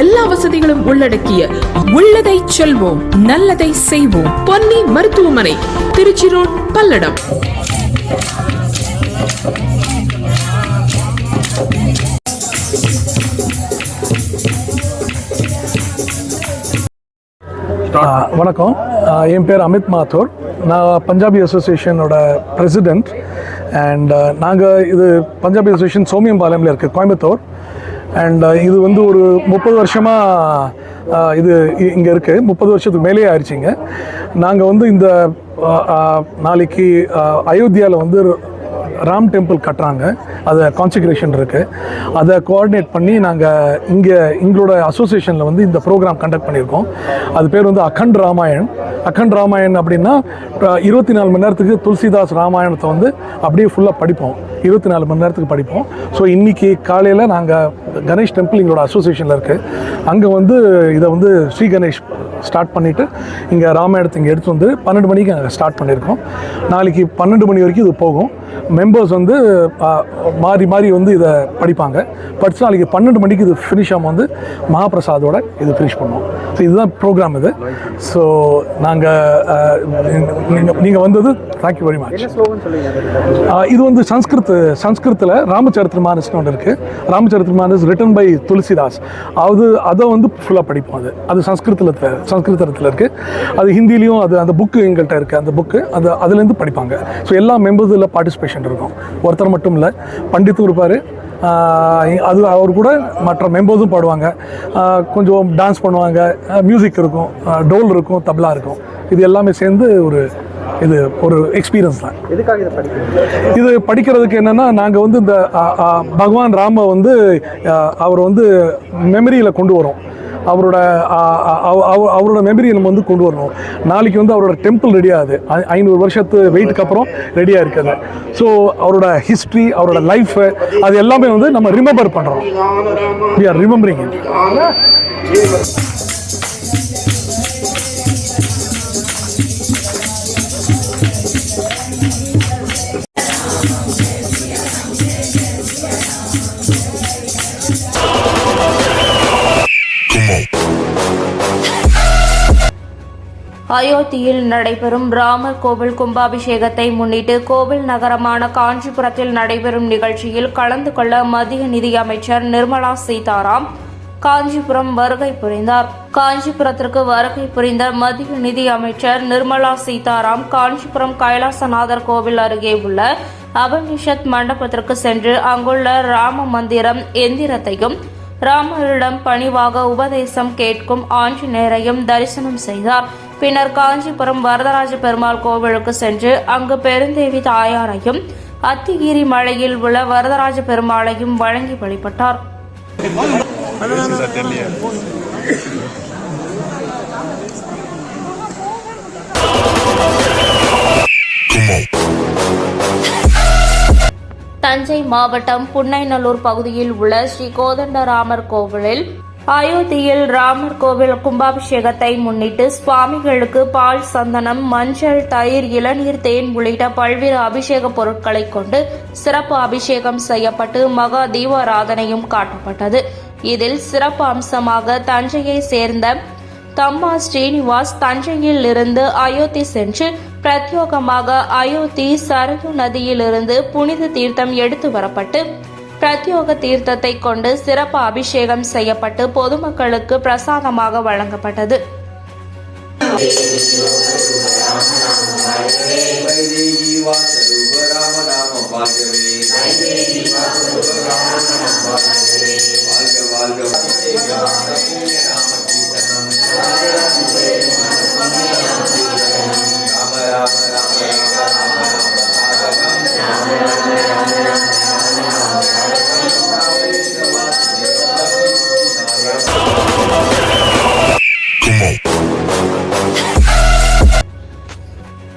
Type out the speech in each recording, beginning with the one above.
எல்லா வசதிகளும் உள்ளடக்கிய உள்ளதை செல்வோம் நல்லதை செய்வோம். பொன்னி மருத்துவமனை திருச்சி ரோட் பல்லடம் வணக்கம். என் பேர் அமித் மாத்தூர். நான் பஞ்சாபி அசோசியேஷனோட பிரசிடெண்ட் அண்ட் நாங்கள் இது பஞ்சாபி அசோசியேஷன் சோமியம்பாளையம்ல இருக்குது கோயம்புத்தூர். அண்ட் uh, இது வந்து ஒரு முப்பது வருஷமாக இது இங்கே இருக்குது முப்பது வருஷத்துக்கு மேலேயே ஆயிடுச்சிங்க நாங்கள் வந்து இந்த நாளைக்கு அயோத்தியாவில் வந்து ராம் டெம்பிள் கட்டுறாங்க. அதை கான்சிக்ரேஷன் இருக்குது அதை கோஆர்டினேட் பண்ணி நாங்கள் இங்கே எங்களோட அசோசியேஷனில் வந்து இந்த ப்ரோக்ராம் கண்டக்ட் பண்ணியிருக்கோம். அது பேர் வந்து அகண்ட் ராமாயண் அகண்ட் ராமாயண் அப்படின்னா இருபத்தி நாலு மணி நேரத்துக்கு துளசிதாஸ் ராமாயணத்தை வந்து அப்படியே ஃபுல்லாக படிப்போம். இருபத்தி நாலு மணி நேரத்துக்கு படிப்போம். ஸோ இன்றைக்கி காலையில் நாங்கள் கணேஷ் டெம்பிள் எங்களோட அசோசியேஷனில் இருக்குது அங்கே வந்து இதை வந்து ஸ்ரீ கணேஷ் ஸ்டார்ட் பண்ணிவிட்டு இங்கே ராமாயணத்தை இங்கே எடுத்து வந்து பன்னெண்டு மணிக்கு நாங்கள் ஸ்டார்ட் பண்ணியிருக்கோம். நாளைக்கு பன்னெண்டு மணி வரைக்கும் இது போகும். மெம்பர்ஸ் வந்து மாறி மாறி வந்து இதை படிப்பாங்க. படித்து நாளைக்கு பன்னெண்டு மணிக்கு இது ஃபினிஷ் ஆகும். வந்து மகாபிரசாதோட இது ஃபினிஷ் பண்ணுவோம். ஸோ இதுதான் ப்ரோக்ராம் இது. ஸோ நாங்கள் நீங்கள் வந்தது தேங்க்யூ வெரி மச் இது வந்து சன்ஸ்கிருத் சன்ஸ்கிருத்தில் ராமச்சரித்திர மானஸ்னு ஒன்று இருக்குது ராமச்சரித்திர மானஸ் ரிட்டன் பை துளசிதாஸ். அது அதை வந்து ஃபுல்லாக படிப்போம் அது. அது சன்ஸ்கிருத்தில் சன்ஸ்கிருதத்தில் இருக்குது அது ஹிந்திலையும் அது அந்த புக்கு எங்கள்கிட்ட இருக்குது அந்த புக்கு அது அதுலேருந்து படிப்பாங்க. ஸோ எல்லா மெம்பர்ஸ் இதில் பார்ட்டிசிபேஷன் இருக்கும். ஒருத்தர் மட்டும் இல்லை. பண்டித்தும் இருப்பார். அது அவர் கூட மற்ற மெம்பர்ஸும் பாடுவாங்க. கொஞ்சம் டான்ஸ் பண்ணுவாங்க. மியூசிக் இருக்கும். டோல் இருக்கும் தப்லா இருக்கும். இது எல்லாமே சேர்ந்து ஒரு இது ஒரு எக்ஸ்பீரியன்ஸ் தான். இது படிக்கிறதுக்கு என்னன்னா நாங்கள் வந்து இந்த பகவான் ராம வந்து அவர் வந்து மெமரியில் கொண்டு வரோம். அவரோட அவ- அவ- அவரோட மெமரியை நம்ம வந்து கொண்டு வரணும். நாளைக்கு வந்து அவரோட டெம்பிள் ரெடியாகுது ஐநூறு வருஷத்து வெயிட்டுக்கு அப்புறம் ரெடியாக இருக்குது ஸோ அவரோட ஹிஸ்ட்ரி அவரோட லைஃப் அது எல்லாமே வந்து நம்ம ரிமெம்பர் பண்ணுறோம் வி ஆர் ரிமெம்பரிங் அயோத்தியில் நடைபெறும் ராமர் கோவில் கும்பாபிஷேகத்தை முன்னிட்டு கோவில் நகரமான காஞ்சிபுரத்தில் நடைபெறும் நிகழ்ச்சியில் கலந்து கொள்ள மத்திய நிதியமைச்சர் நிர்மலா சீதாராம் காஞ்சிபுரம் வருகை புரிந்தார். காஞ்சிபுரத்திற்கு வருகை புரிந்த மத்திய நிதி அமைச்சர் நிர்மலா சீதாராம் காஞ்சிபுரம் கைலாசநாதர் கோவில் அருகே உள்ள அபனிஷத் மண்டபத்திற்கு சென்று அங்குள்ள ராம மந்திரம் எந்திரத்தையும் ராமரிடம் பணிவாக உபதேசம் கேட்கும் ஆஞ்சநேயரையும் தரிசனம் செய்தார். பின்னர் காஞ்சிபுரம் வரதராஜ பெருமாள் கோவிலுக்கு சென்று அங்கு பெருந்தேவி தாயாரையும் அத்திகிரி மலையில் உள்ள வரதராஜ பெருமாளையும் வழங்கி வழிபட்டார். தஞ்சை மாவட்டம் புன்னைநல்லூர் பகுதியில் உள்ள ஸ்ரீ கோதண்டராமர் கோவிலில் அயோத்தியில் ராமர் கோவில் கும்பாபிஷேகத்தை முன்னிட்டு சுவாமிகளுக்கு பால் சந்தனம் மஞ்சள் தயிர் இளநீர் தேன் உள்ளிட்ட பல்வேறு அபிஷேக பொருட்களை கொண்டு சிறப்பு அபிஷேகம் செய்யப்பட்டு மகா தீபாராதனையும் காட்டப்பட்டது. இதில் சிறப்பு அம்சமாக தஞ்சையை சேர்ந்த தம்மா ஸ்ரீனிவாஸ் தஞ்சையில் இருந்து அயோத்தி சென்று பிரத்யோகமாக அயோத்தி சரயு நதியிலிருந்து புனித தீர்த்தம் எடுத்து வரப்பட்டு பிரத்யோக தீர்த்தத்தை கொண்டு சிறப்பு அபிஷேகம் செய்யப்பட்டு பொதுமக்களுக்கு பிரசாதமாக வழங்கப்பட்டது.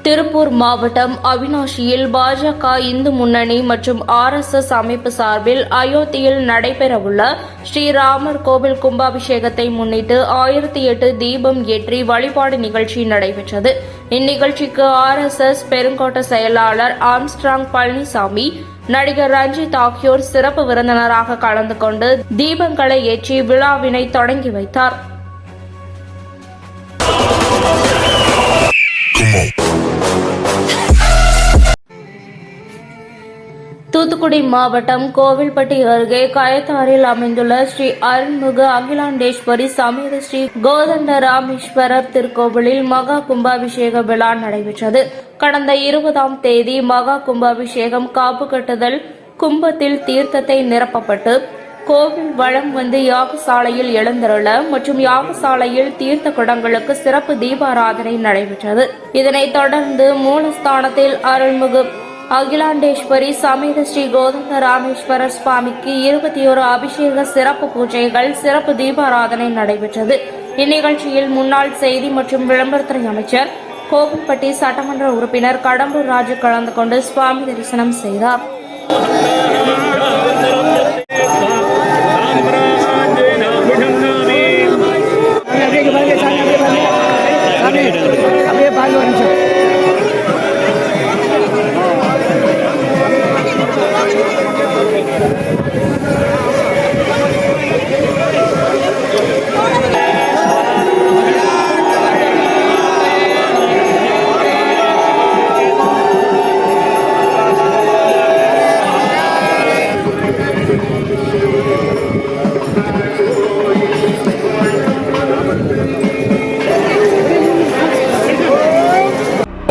திருப்பூர் மாவட்டம் அவினாஷியில் பாஜக இந்து முன்னணி மற்றும் ஆர் எஸ் எஸ் அமைப்பு சார்பில் அயோத்தியில் நடைபெறவுள்ள ஸ்ரீராமர் கோவில் கும்பாபிஷேகத்தை முன்னிட்டு ஆயிரத்தி எட்டு தீபம் ஏற்றி வழிபாடு நிகழ்ச்சி நடைபெற்றது. இந்நிகழ்ச்சிக்கு ஆர் எஸ் எஸ் பெருங்கோட்ட செயலாளர் ஆம்ஸ்ட்ராங் பழனிசாமி நடிகர் ரஞ்சித் ஆகியோர் சிறப்பு விருந்தினராக கலந்து கொண்டு தீபங்களை ஏற்றி விழாவினை தொடங்கி வைத்தாா் வைத்தார் தூத்துக்குடி மாவட்டம் கோவில்பட்டி அருகே கயத்தாறில் அமைந்துள்ள ஸ்ரீ அருள்மிகு அகிலாண்டேஸ்வரி சமேத ஸ்ரீ கோதண்ட ராமேஸ்வரர் திருக்கோவிலில் மகா கும்பாபிஷேக விழா நடைபெற்றது. கடந்த இருபதாம் தேதி மகா கும்பாபிஷேகம் காப்பு கட்டுதல் கும்பத்தில் தீர்த்தத்தை நிரப்பப்பட்டு கோவில் வளம் வந்து யாகசாலையில் எழுந்தருள மற்றும் யாகசாலையில் தீர்த்த குடங்களுக்கு சிறப்பு தீபாராதனை நடைபெற்றது. இதனைத் தொடர்ந்து மூலஸ்தானத்தில் அருள்மிகு அகிலாண்டேஸ்வரி சமேத ஸ்ரீ கோதண்ட ராமேஸ்வரர் சுவாமிக்கு இருபத்தி ஒரு அபிஷேக சிறப்பு பூஜைகள் சிறப்பு தீபாராதனை நடைபெற்றது. இந்நிகழ்ச்சியில் முன்னாள் செய்தி மற்றும் விளம்பரத்துறை அமைச்சர் கோவில்பட்டி சட்டமன்ற உறுப்பினர் கடம்பூர் ராஜு கலந்து கொண்டு சுவாமி தரிசனம் செய்தார்.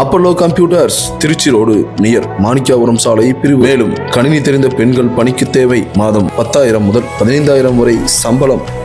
Apollo computers Trichy road near Manikkapuram சாலை பிரிவு. மேலும் கணினி தெரிந்த பெண்கள் பணிக்கு தேவை மாதம் பத்தாயிரம் முதல் பதினைந்தாயிரம் வரை சம்பளம்.